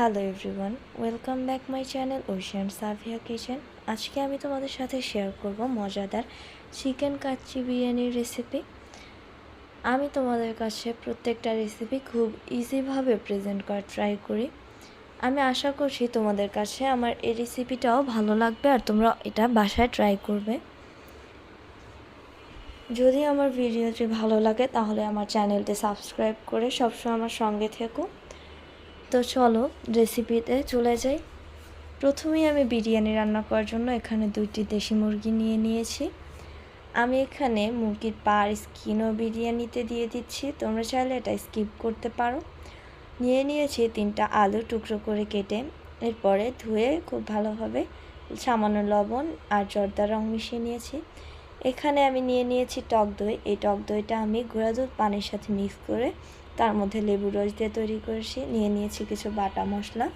Hello everyone welcome back my channel ocean Safia kitchen আজকে আমি তোমাদের সাথে শেয়ার করব মজাদার চিকেন কাচ্চি বিরিয়ানির রেসিপি আমি তোমাদের কাছে প্রত্যেকটা রেসিপি খুব ইজিভাবে প্রেজেন্ট করার ট্রাই করি। আমি আশা করছি তোমাদের কাছে আমার এই রেসিপিটাও ভালো লাগবে আর তোমরা এটা বাসায় ট্রাই করবে। যদি আমার ভিডিওটি ভালো লাগে তাহলে আমার চ্যানেলটি সাবস্ক্রাইব করে সবসময় আমার সঙ্গে থেকো। তো চলো রেসিপিতে চলে যাই। প্রথমেই আমি বিরিয়ানি রান্না করার জন্য এখানে দুইটি দেশি মুরগি নিয়ে নিয়েছি। আমি এখানে মুরগির পার স্কিনও বিরিয়ানিতে দিয়ে দিচ্ছি। তোমরা চাইলে এটা স্কিপ করতে পারো। নিয়ে নিয়েছি তিনটা আলু টুকরো করে কেটে, এরপরে ধুয়ে খুব ভালোভাবে সামান্য লবণ আর জর্দা রং মিশিয়ে নিয়েছি। এখানে আমি নিয়ে নিয়েছি টক দই। এই টক দইটা আমি গুঁড়া দুধ পানির সাথে মিক্স করে তার মধ্যে লেবু রস দিয়ে তৈরি করেছি। নিয়ে নিয়েছি কিছু বাটা মশলা,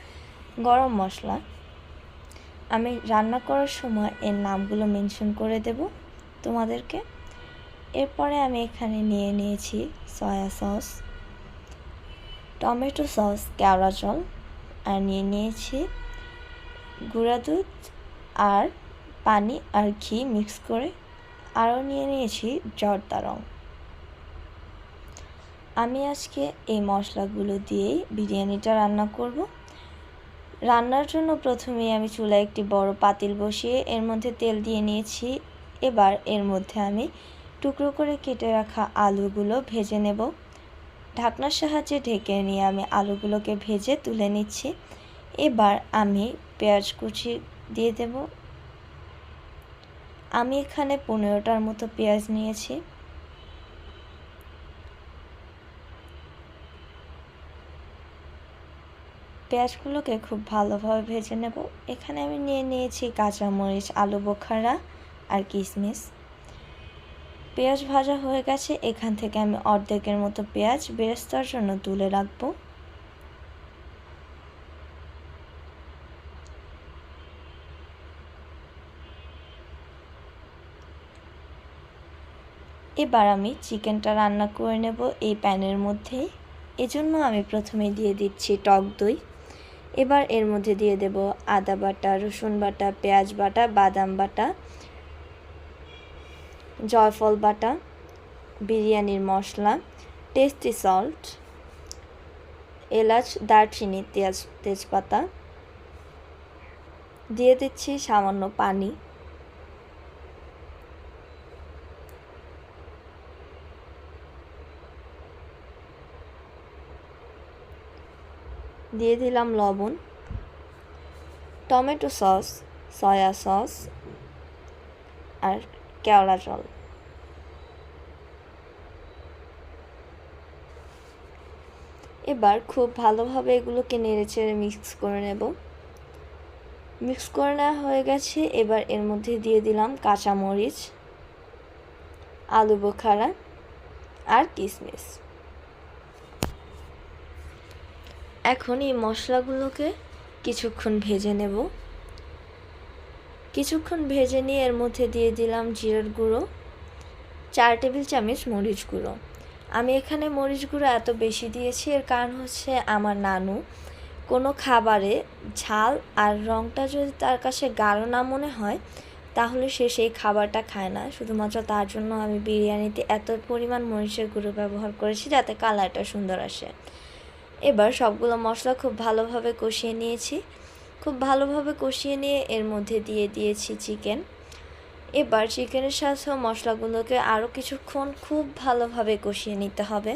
গরম মশলা। আমি রান্না করার সময় এর নামগুলো মেনশন করে দেব তোমাদেরকে। এরপরে আমি এখানে নিয়ে নিয়েছি সয়া সস, টমেটো সস, কেওড়া জল, আর নিয়ে নিয়েছি গুঁড়া দুধ আর পানি আর ঘি মিক্স করে। আরও নিয়ে নিয়েছি জর্দা রঙ আমি আজকে এই মশলাগুলো দিয়েই বিরিয়ানিটা রান্না করব। রান্নার জন্য প্রথমেই আমি চুলায় একটি বড় পাতিল বসিয়ে এর মধ্যে তেল দিয়ে নিয়েছি। এবার এর মধ্যে আমি টুকরো করে কেটে রাখা আলুগুলো ভেজে নেব। ঢাকনার সাহায্যে ঢেকে নিয়ে আমি আলুগুলোকে ভেজে তুলে নিচ্ছি। এবার আমি পেঁয়াজ কুচি দিয়ে দেব। আমি এখানে পনেরোটার মতো পেঁয়াজ নিয়েছি। পেঁয়াজগুলোকে খুব ভালোভাবে ভেজে নেব। এখানে আমি নিয়ে নিয়েছি কাঁচামরিচ, আলু বোখারা আর কিশমিশ পেঁয়াজ ভাজা হয়ে গেছে, এখান থেকে আমি অর্ধেকের মতো পেঁয়াজ বেরেস্তার জন্য তুলে রাখব। এবার আমি চিকেনটা রান্না করে নেব এই প্যানের মধ্যেই এজন্য আমি প্রথমে দিয়ে দিচ্ছি টক দই। এবার এর মধ্যে দিয়ে দেব আদা বাটা, রসুন বাটা, পেঁয়াজ বাটা, বাদাম বাটা, জয়ফল বাটা, বিরিয়ানির মশলা টেস্টি সল্ট এলাচ, দারচিনি, তেজ, তেজপাতা, দিয়ে দিচ্ছি সামান্য পানি। দিয়ে দিলাম লবণ, টমেটো সস, সয়া সস আর কেওড়া জল। এবার খুব ভালোভাবে এগুলোকে নেড়ে চেড়ে মিক্স করে নেব। মিক্স করে নেওয়া হয়ে গেছে, এবার এর মধ্যে দিয়ে দিলাম কাঁচামরিচ, আলু বোখারা আর কিশমিশ এখন এই মশলাগুলোকে কিছুক্ষণ ভেজে নেব। কিছুক্ষণ ভেজে নিয়ে এর মধ্যে দিয়ে দিলাম জিরার গুঁড়ো, চার টেবিল চামচ মরিচ গুঁড়ো। আমি এখানে মরিচ গুঁড়ো এত বেশি দিয়েছি, এর কারণ হচ্ছে আমার নানু কোনো খাবারে ঝাল আর রঙটা যদি তার কাছে গাঢ় না মনে হয়, তাহলে সে সেই খাবারটা খায় না। শুধুমাত্র তার জন্য আমি বিরিয়ানিতে এত পরিমাণ মরিচের গুঁড়ো ব্যবহার করেছি যাতে কালারটা সুন্দর আসে। এবার সবগুলো মশলা খুব ভালোভাবে কষিয়ে নিয়েছি। খুব ভালোভাবে কষিয়ে নিয়ে এর মধ্যে দিয়ে দিয়েছি চিকেন এবার চিকেনের সাথে মশলাগুলোকে আরও কিছুক্ষণ খুব ভালোভাবে কষিয়ে নিতে হবে।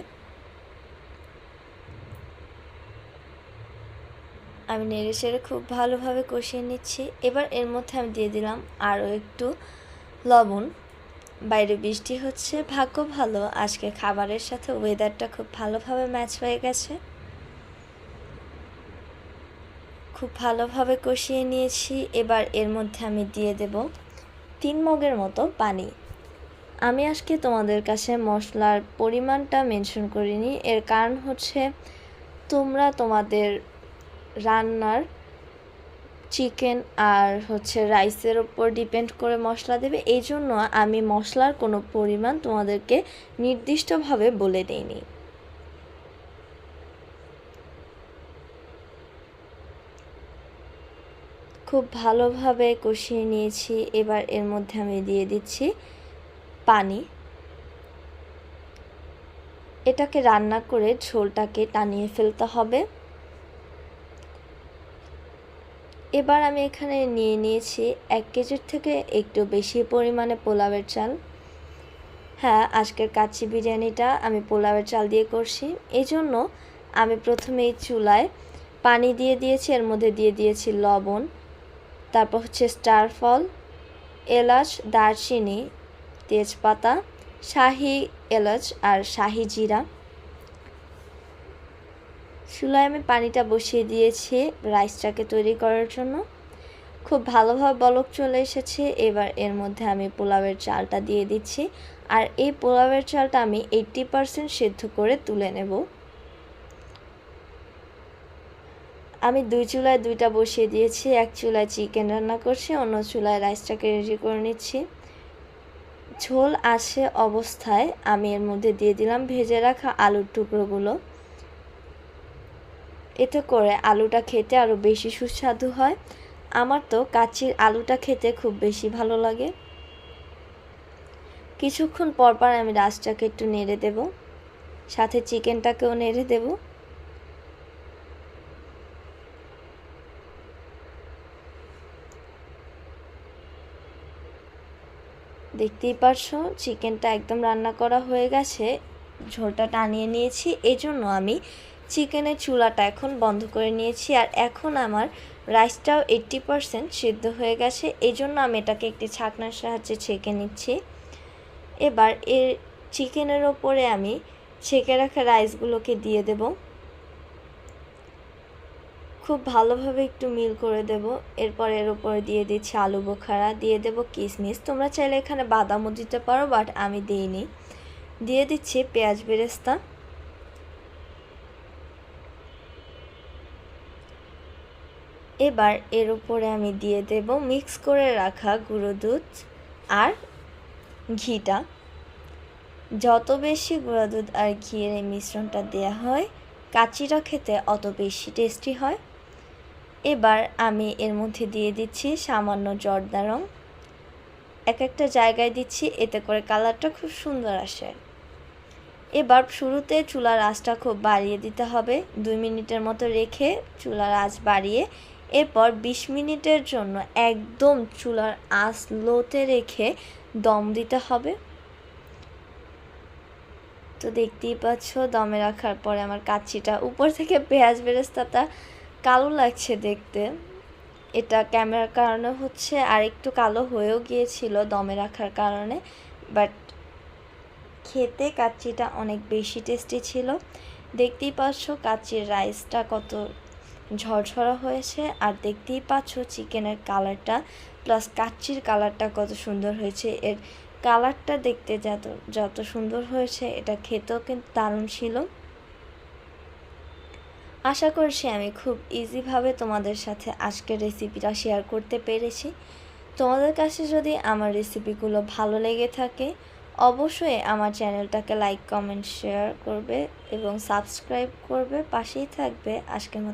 আমি নেড়ে চেড়ে খুব ভালোভাবে কষিয়ে নিচ্ছি। এবার এর মধ্যে আমি দিয়ে দিলাম আরও একটু লবণ। বাইরে বৃষ্টি হচ্ছে, ভাগ্য ভালো। আজকে খাবারের সাথে ওয়েদারটা খুব ভালোভাবে ম্যাচ হয়ে গেছে। খুব ভালোভাবে কষিয়ে নিয়েছি। এবার এর মধ্যে আমি দিয়ে দেব তিন মগের মতো পানি। আমি আজকে তোমাদের কাছে মশলার পরিমাণটা মেনশন করিনি। এর কারণ হচ্ছে তোমরা তোমাদের রান্নার চিকেন আর হচ্ছে রাইসের ওপর ডিপেন্ড করে মশলা দেবে। এই জন্য আমি মশলার কোনো পরিমাণ তোমাদেরকে নির্দিষ্টভাবে বলে দিইনি। খুব ভালোভাবে কষিয়ে নিয়েছি। এবার এর মধ্যে আমি দিয়ে দিচ্ছি পানি। এটাকে রান্না করে ঝোলটাকে টানিয়ে ফেলতে হবে। এবার আমি এখানে নিয়ে নিয়েছি এক কেজির থেকে একটু বেশি পরিমাণে পোলাওয়ের চাল। হ্যাঁ আজকের কাচ্চি বিরিয়ানিটা আমি পোলাওয়ের চাল দিয়ে করছি। এই জন্য আমি প্রথমে এই চুলায় পানি দিয়ে দিয়েছি, এর মধ্যে দিয়ে দিয়েছি লবণ। তারপর হচ্ছে স্টার ফল এলাচ, দারচিনি, তেজপাতা, শাহি এলাচ আর শাহি জিরা। চুলায় আমি পানিটা বসিয়ে দিয়েছি রাইসটাকে তৈরি করার জন্য। খুব ভালোভাবে বলক চলে এসেছে। এবার এর মধ্যে আমি পোলাওয়ের চালটা দিয়ে দিচ্ছি। আর এই পোলাওয়ের চালটা আমি এইট্টি পারসেন্ট সেদ্ধ করে তুলে নেব। আমি দুই চুলায় দুইটা বসিয়ে দিয়েছি। এক চুলায় চিকেন রান্না করছি, অন্য চুলায় রাইসটাকে রেডি করে নিচ্ছি। ঝোল আসে অবস্থায়, আমি এর মধ্যে দিয়ে দিলাম ভেজে রাখা আলুর টুকরোগুলো। এতে করে আলুটা খেতে আরও বেশি সুস্বাদু হয়। আমার তো কাচির আলুটা খেতে খুব বেশি ভালো লাগে। কিছুক্ষণ পর পর আমি রাসটাকে একটু নেড়ে দেব। সাথে চিকেনটাকেও নেড়ে দেব। দেখতেই পারছ, চিকেনটা একদম রান্না করা হয়ে গেছে। ঝোলটা টানিয়ে নিয়েছি এই জন্য আমি চিকেনের চুলাটা এখন বন্ধ করে নিয়েছি। আর এখন আমার রাইসটাও এইট্টি পারসেন্ট সিদ্ধ হয়ে গেছে এই জন্য আমি এটাকে একটি ছাকনার সাহায্যে ছেঁকে নিচ্ছি। এবার এর চিকেনের ওপরে আমি ছেঁকে রাখা রাইসগুলোকে দিয়ে দেব। খুব ভালোভাবে একটু মিল করে দেব। এরপর এর উপরে দিয়ে দিচ্ছি আলু বোখারা, দিয়ে দেব কিশমিশ তোমরা চাইলে এখানে বাদামও দিতে পারো, বাট আমি দিইনি। দিয়ে দিচ্ছি পেঁয়াজ বেরেস্তা। এবার এর উপরে আমি দিয়ে দেব মিক্স করে রাখা গুঁড়ো দুধ আর ঘিটা। যত বেশি গুঁড়ো দুধ আর ঘিয়ের এই মিশ্রণটা দেওয়া হয়, কাচিটা খেতে অত বেশি টেস্টি হয়। এবার আমি এর মধ্যে দিয়ে দিচ্ছি সামান্য জর্দা রং। এক একটা জায়গায় দিচ্ছি, এতে করে কালারটা খুব সুন্দর আসে। এবার শুরুতে চুলার আঁচটা খুব বাড়িয়ে দিতে হবে। দুই মিনিটের মতো রেখে চুলার আঁচ বাড়িয়ে এরপর ২০ মিনিটের জন্য একদম চুলার আঁচ লোতে রেখে দম দিতে হবে। তো দেখতেই পাচ্ছ, দমে রাখার পরে আমার কাচ্চিটা উপর থেকে পেঁয়াজ বেরেস্তাটা কালো লাগছে দেখতে। এটা ক্যামেরার কারণে হচ্ছে আর একটু কালো হয়েও গিয়েছিল দমে রাখার কারণে, বাট খেতে কাচ্চিটা অনেক বেশি টেস্টি ছিল। দেখতেই পাচ্ছ কাচ্চির রাইসটা কত ঝরঝরা হয়েছে, আর দেখতেই পাচ্ছ চিকেনের কালারটা, প্লাস কাচ্চির কালারটা কত সুন্দর হয়েছে। এর কালারটা দেখতে যত যত সুন্দর হয়েছে, এটা খেতেও কিন্তু দারুণ ছিল। আশা করছি আমি খুব ইজিভাবে তোমাদের সাথে আজকের রেসিপিটা শেয়ার করতে পেরেছি। তোমাদের কাছে যদি আমার রেসিপিগুলো ভালো লেগে থাকে, অবশ্যই আমার চ্যানেলটাকে লাইক কমেন্ট শেয়ার করবে এবং সাবস্ক্রাইব করবে, পাশেই থাকবে আজকের মতো।